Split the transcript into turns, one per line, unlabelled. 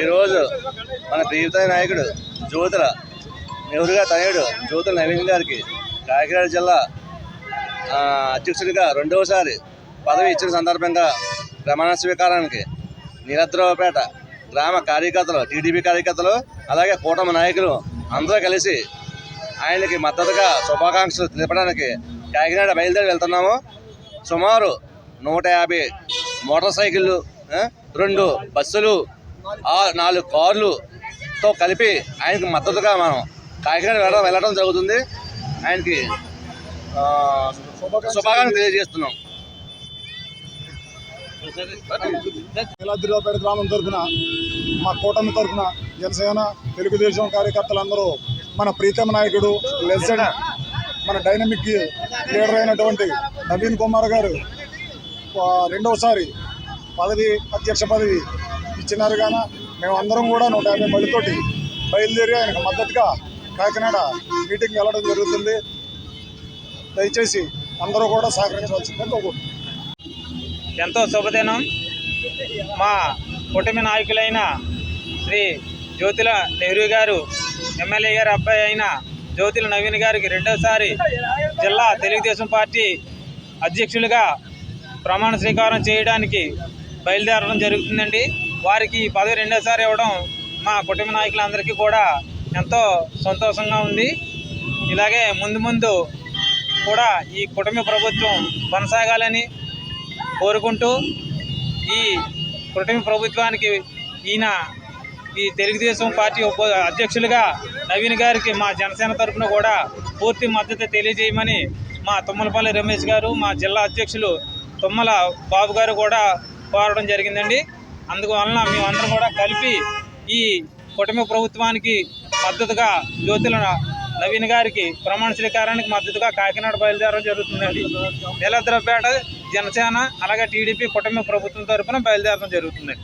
ఈరోజు మన ప్రియత నాయకుడు జ్యోతుల నెహ్రూగా తనయుడు జ్యోతుల నవీన్ గారికి కాకినాడ జిల్లా అధ్యక్షుడిగా రెండవసారి పదవి ఇచ్చిన సందర్భంగా ప్రమాణ స్వీకారానికి నిరద్రవపేట గ్రామ కార్యకర్తలు టీడీపీ కార్యకర్తలు అలాగే కూటమి నాయకులు అందరూ కలిసి ఆయనకి మద్దతుగా శుభాకాంక్షలు తెలపడానికి కాకినాడ బయలుదేరి వెళ్తున్నాము. సుమారు నూట యాభై మోటార్ సైకిళ్ళు రెండు బస్సులు ఆ నాలుగు కార్లుతో కలిపి ఆయనకి మద్దతుగా మనం కాకినాడ వెళ్ళడం వెళ్ళడం జరుగుతుంది. ఆయనకి శుభాకాంక్షలు తెలియజేస్తున్నాం.
నీలాద్రిరావుపేట గ్రామం తరఫున మా కూటమి తరఫున జనసేన తెలుగుదేశం కార్యకర్తలందరూ మన ప్రీతమ నాయకుడు లెజెండ్ మన డైనమిక్ లీడర్ అయినటువంటి నవీన్ కుమార్ గారు రెండవసారి పదవి అధ్యక్ష పదవి ఇచ్చినారు కానీ మేమందరం కూడా నూట యాభై మందితోటి బయలుదేరి ఆయనకు మద్దతుగా కాకినాడ మీటింగ్ వెళ్ళడం జరుగుతుంది. దయచేసి అందరూ కూడా సహకరించవలసిందని కోరుకుంటున్నాను
ఎంతో శుభదినం. మా కుటుంబ నాయకులైన శ్రీ జ్యోతిల నెహ్రూ గారు ఎమ్మెల్యే గారి అబ్బాయి అయిన జ్యోతిల నవీన్ గారికి రెండోసారి జిల్లా తెలుగుదేశం పార్టీ అధ్యక్షులుగా ప్రమాణ స్వీకారం చేయడానికి బయలుదేరడం జరుగుతుందండి. వారికి ఈ పదవి రెండోసారి ఇవ్వడం మా కుటుంబ నాయకులందరికీ కూడా ఎంతో సంతోషంగా ఉంది. ఇలాగే ముందు ముందు కూడా ఈ కుటుంబ ప్రభుత్వం కొనసాగాలని కోరుకుంటూ ఈ కుటుంబ ప్రభుత్వానికి ఈయన ఈ తెలుగుదేశం పార్టీ ఉప అధ్యక్షులుగా నవీన్ గారికి మా జనసేన తరఫున కూడా పూర్తి మద్దతు తెలియజేయమని మా తుమ్మలపల్లి రమేష్ గారు మా జిల్లా అధ్యక్షులు తుమ్మల బాబు గారు కూడా కోరడం జరిగిందండి. అందువలన మేమందరం కూడా కలిపి ఈ కుటుంబ ప్రభుత్వానికి మద్దతుగా జ్యోతుల నవీన్ గారికి ప్రమాణ స్వీకారానికి మద్దతుగా కాకినాడ బయలుదేరడం జరుగుతుందండి. నీలద్రపేట జనసేన అలాగే టీడీపీ కుటుంబ ప్రభుత్వం తరఫున బయలుదేరడం జరుగుతుందండి.